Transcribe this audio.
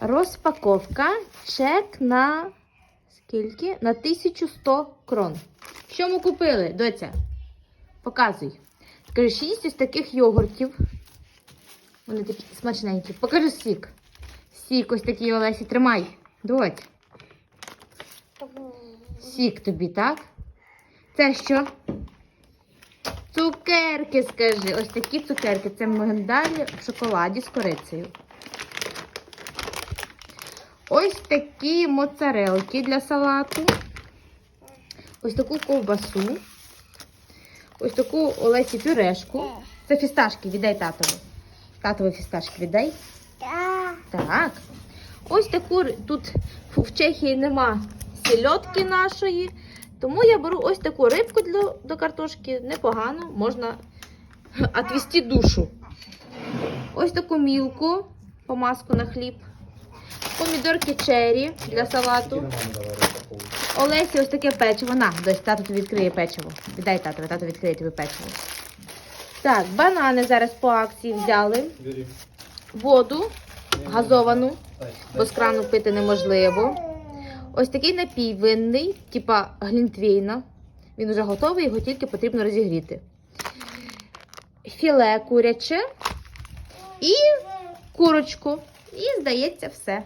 Розпаковка. Чек на скільки? На 1100 крон. Що ми купили, доця? Показуй. Скажи, 6 ось таких йогуртів. Вони такі смачненькі. Покажи сік. Сік ось такий Олесі, тримай. Доць. Сік тобі, так? Це що? Цукерки, скажи. Ось такі цукерки. Це мигдалі в шоколаді з корицею. Ось такі моцарелки для салату. Ось таку ковбасу. Ось таку Олесі пюрешку. Це фісташки, віддай татові. Татові фісташки віддай. Так. Ось таку тут в Чехії нема сільотки нашої. Тому я беру ось таку рибку для, до картошки. Непогано, можна отвести душу. Ось таку мілку, помазку на хліб. Помідорки черрі для салату. Олесі ось таке печиво. На, дось тато тобі відкриє печиво. Віддай татові, тато відкриє тобі печиво. Так, банани зараз по акції взяли. Воду газовану, бо з крану пити неможливо. Ось такий напій винний, типа глінтвейна. Він вже готовий, його тільки потрібно розігріти. Філе куряче і курочку. І, здається, все.